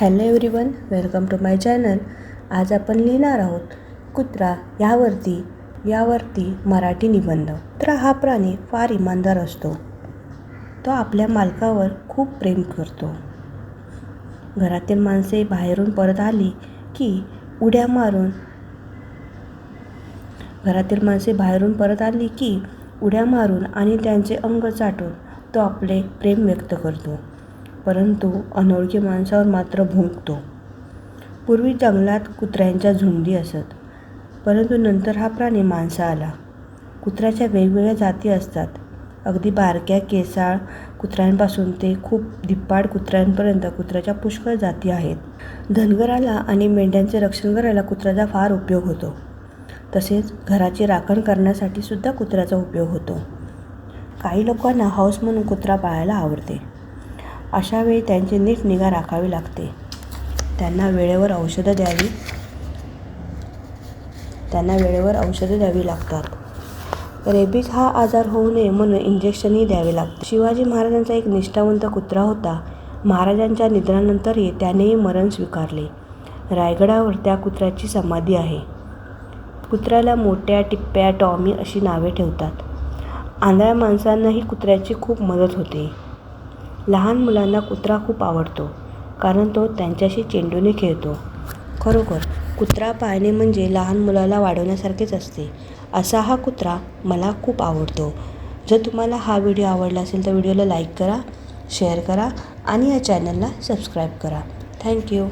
Hello everyone welcome to my channel. आज आपण लिहिणार आहोत कुत्रा यावरती यावरती मराठी निबंध. कुत्रा हा प्राणी फार इमानदार असतो. तो आपल्या मालकावर खूप प्रेम करतो. घरातील माणसे बाहेरून परत आली की उड्या मारून घरातील माणसे बाहेरून परत आली की उड्या मारून आणि त्यांचे अंग चाटून तो आपले प्रेम व्यक्त करतो. परंतु अनोळखी माणसावर मात्र भुंकतो. पूर्वी जंगलात कुत्र्यांच्या झुंडी असत परंतु नंतर हा प्राणी माणसा आला. कुत्र्याच्या वेगवेगळ्या जाती असतात. अगदी बारक्या केसाळ कुत्र्यांपासून ते खूप धिप्पाड कुत्र्यांपर्यंत कुत्र्याच्या पुष्कळ जाती आहेत. धनगराला आणि मेंढ्यांचे रक्षण करायला कुत्र्याचा फार उपयोग होतो. तसेच घराची राखण करण्यासाठी सुद्धा कुत्र्याचा उपयोग होतो. काही लोकांना हौस म्हणून कुत्रा पाळायला आवडते. अशा वेळी त्यांची नीट निगा राखावी लागते. त्यांना वेळेवर औषधं द्यावी त्यांना वेळेवर औषधं द्यावी लागतात. रेबीज हा आजार होऊ नये म्हणून इंजेक्शनही द्यावे लागते. शिवाजी महाराजांचा एक निष्ठावंत कुत्रा होता. महाराजांच्या निधनानंतरही त्यानेही मरण स्वीकारले. रायगडावर त्या कुत्र्याची समाधी आहे. कुत्र्याला मोठ्या टिप्प्या टॉमी अशी नावे ठेवतात. आंधळ्या माणसांनाही कुत्र्याची खूप मदत होते. लहान मुलांना कुत्रा खूप आवडतो कारण तो त्यांच्याशी चेंडूने खेळतो. खरोखर कुत्रा पाळणे म्हणजे लहान मुलाला वाढवण्यासारखेच असते. असा हा कुत्रा मला खूप आवडतो. जर तुम्हाला हा व्हिडिओ आवडला असेल तर व्हिडिओला लाईक करा शेअर करा आणि या चॅनलला सबस्क्राईब करा. थँक्यू